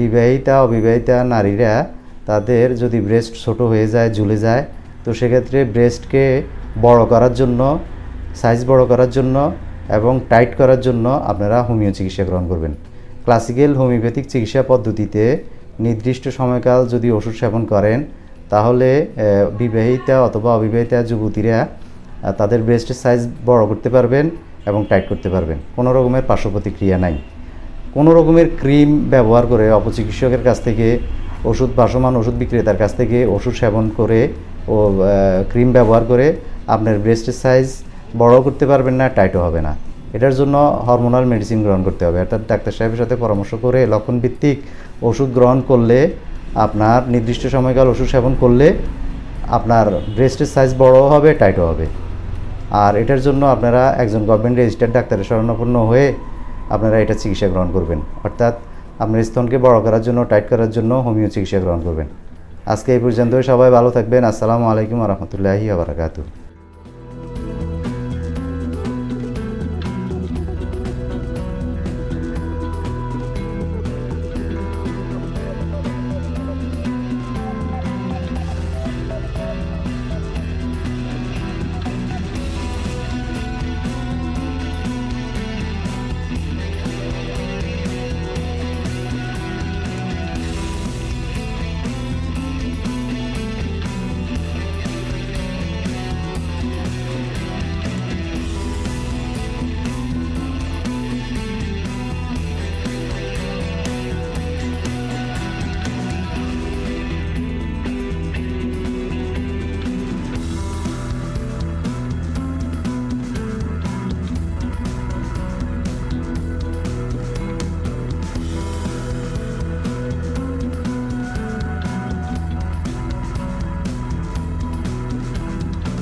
বিবাহিতা, অবিবাহিতা নারীরা তাদের যদি ব্রেস্ট ছোট হয়ে যায়, ঝুলে যায়, তো সেক্ষেত্রে ব্রেস্টকে বড় করার জন্য সাইজ বড় করার জন্য এবং টাইট করার জন্য আপনারা হোমিও চিকিৎসা গ্রহণ করবেন। ক্লাসিক্যাল হোমিওপ্যাথিক চিকিৎসা পদ্ধতিতে নির্দিষ্ট সময়কাল যদি ওষুধ সেবন করেন, তাহলে বিবাহিতা অথবা অবিবাহিতা যুবতীরা তাদের ব্রেস্টের সাইজ বড় করতে পারবেন এবং টাইট করতে পারবেন। কোনো রকমের পার্শ্ব প্রতিক্রিয়া নাই। কোনো রকমের ক্রিম ব্যবহার করে অপচিকিৎসকের কাছ থেকে ওষুধ, ভাসমান ওষুধ বিক্রেতার কাছ থেকে ওষুধ সেবন করে ও ক্রিম ব্যবহার করে আপনার ব্রেস্টের সাইজ বড় করতে পারবেন না, টাইটও হবে না। এটার জন্য হরমোনাল মেডিসিন গ্রহণ করতে হবে। অর্থাৎ ডাক্তার সাহেবের সাথে পরামর্শ করে লক্ষণভিত্তিক ওষুধ গ্রহণ করলে আপনার নির্দিষ্ট সময়কাল ওষুধ সেবন করলে আপনার ব্রেস্টের সাইজ বড়ও হবে, টাইটও হবে। আর এটার জন্য আপনারা একজন গভর্নমেন্ট রেজিস্টার্ড ডাক্তারের শরণাপন্ন হয়ে আপনারা এটা চিকিৎসা গ্রহণ করবেন। অর্থাৎ আপনার স্তনকে বড় করার জন্য, টাইট করার জন্য হোমিও চিকিৎসা গ্রহণ করবেন। আজকে এই পর্যন্ত সবাই ভালো থাকবেন। আসসালামু আলাইকুম রহমতুল্লাহি আবরাকাতু